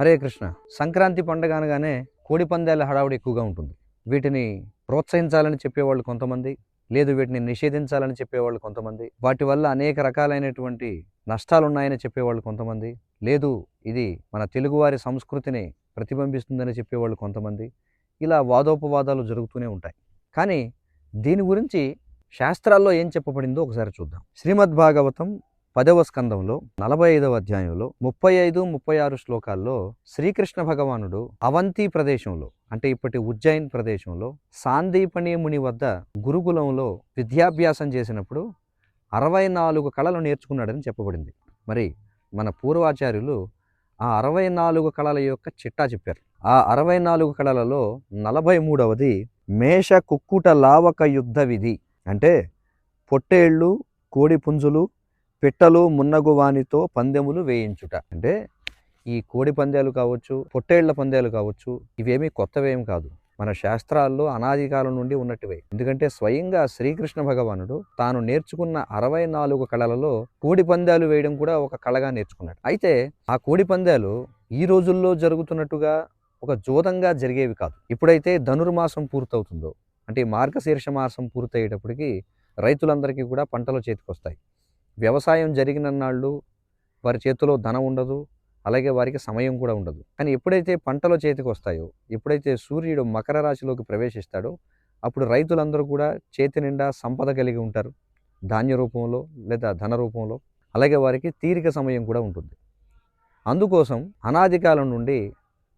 హరే కృష్ణ. సంక్రాంతి పండుగ అనగానే కోడి పందాల హడావుడి ఎక్కువగా ఉంటుంది. వీటిని ప్రోత్సహించాలని చెప్పేవాళ్ళు కొంతమంది లేదు వీటిని నిషేధించాలని చెప్పేవాళ్ళు కొంతమంది వాటి వల్ల అనేక రకాలైనటువంటి నష్టాలు ఉన్నాయని చెప్పేవాళ్ళు కొంతమంది లేదు ఇది మన తెలుగువారి సంస్కృతిని ప్రతిబింబిస్తుందని చెప్పేవాళ్ళు కొంతమంది. ఇలా వాదోపవాదాలు జరుగుతూనే ఉంటాయి. కానీ దీని గురించి శాస్త్రాల్లో ఏం చెప్పబడిందో ఒకసారి చూద్దాం. శ్రీమద్భాగవతం పదవ స్కందంలో నలభై ఐదవ అధ్యాయంలో ముప్పై ఐదు ముప్పై ఆరు శ్లోకాల్లో శ్రీకృష్ణ భగవానుడు అవంతి ప్రదేశంలో అంటే ఇప్పటి ఉజ్జయిన్ ప్రదేశంలో సాందీపని ముని వద్ద గురుకులంలో విద్యాభ్యాసం చేసినప్పుడు అరవై నాలుగు కళలు నేర్చుకున్నాడని చెప్పబడింది. మరి మన పూర్వాచార్యులు ఆ అరవై నాలుగు కళల యొక్క చిట్టా చెప్పారు. ఆ అరవై నాలుగు కళలలో నలభై మూడవది మేష కుక్కుట లావక యుద్ధ విధి. అంటే పొట్టేళ్ళు కోడి పుంజులు పిట్టలు మున్నగు వానితో పందెములు వేయించుట. అంటే ఈ కోడి పందాలు కావచ్చు పొట్టేళ్ళ పందాలు కావచ్చు ఇవేమీ కొత్తవేం కాదు. మన శాస్త్రాల్లో అనాది కాలం నుండి ఉన్నట్టువే ఎందుకంటే స్వయంగా శ్రీకృష్ణ భగవానుడు తాను నేర్చుకున్న అరవై నాలుగు కళలలో కోడి పందాలు వేయడం కూడా ఒక కళగా నేర్చుకున్నాడు. అయితే ఆ కోడి పందాలు ఈ రోజుల్లో జరుగుతున్నట్టుగా ఒక జోదంగా జరిగేవి కాదు. ఎప్పుడైతే ధనుర్మాసం పూర్తవుతుందో అంటే మార్గశీర్ష మాసం పూర్తయ్యేటప్పటికి రైతులందరికీ కూడా పంటలు చేతికొస్తాయి. వ్యవసాయం జరిగిన నాళ్ళు వారి చేతిలో ధనం ఉండదు అలాగే వారికి సమయం కూడా ఉండదు. కానీ ఎప్పుడైతే పంటలు చేతికి వస్తాయో ఎప్పుడైతే సూర్యుడు మకర రాశిలోకి ప్రవేశిస్తాడో అప్పుడు రైతులందరూ కూడా చేతి నిండా సంపద కలిగి ఉంటారు. ధాన్య రూపంలో లేదా ధన రూపంలో అలాగే వారికి తీరిక సమయం కూడా ఉంటుంది. అందుకోసం అనాది కాలం నుండి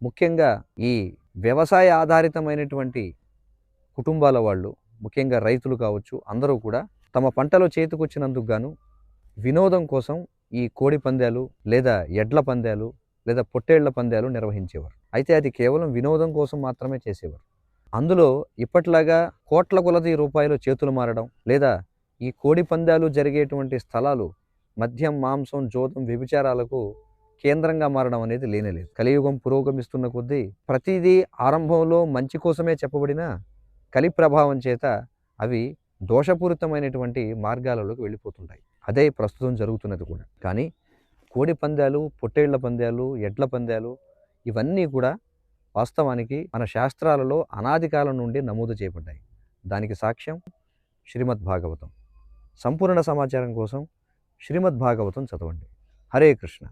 ముఖ్యంగా ఈ వ్యవసాయ ఆధారితమైనటువంటి కుటుంబాల వాళ్ళు ముఖ్యంగా రైతులు కావచ్చు అందరూ కూడా తమ పంటలో చేతికొచ్చినందుకు గాను వినోదం కోసం ఈ కోడి పందాలు లేదా ఎడ్ల పందాలు లేదా పొట్టేళ్ళ పందాలు నిర్వహించేవారు. అయితే అది కేవలం వినోదం కోసం మాత్రమే చేసేవారు. అందులో ఇప్పట్లాగా కోట్ల కొలది రూపాయలు చేతులు మారడం లేదా ఈ కోడి పందాలు జరిగేటువంటి స్థలాలు మద్యం మాంసం జోదం వ్యభిచారాలకు కేంద్రంగా మారడం అనేది లేనేలేదు. కలియుగం పురోగమిస్తున్న కొద్దీ ప్రతిదీ ఆరంభంలో మంచి కోసమే చెప్పబడిన కలి ప్రభావం చేత అవి దోషపూరితమైనటువంటి మార్గాలలోకి వెళ్ళిపోతుంటాయి. అదే ప్రస్తుతం జరుగుతున్నది కూడా. కానీ కోడి పందాలు పొట్టేళ్ళ పందాలు ఎడ్ల పందాలు ఇవన్నీ కూడా వాస్తవానికి మన శాస్త్రాలలో అనాది కాలం నుండి నమోదు చేయబడ్డాయి. దానికి సాక్ష్యం శ్రీమద్ భాగవతం. సంపూర్ణ సమాచారం కోసం శ్రీమద్ భాగవతం చదవండి. హరే కృష్ణ.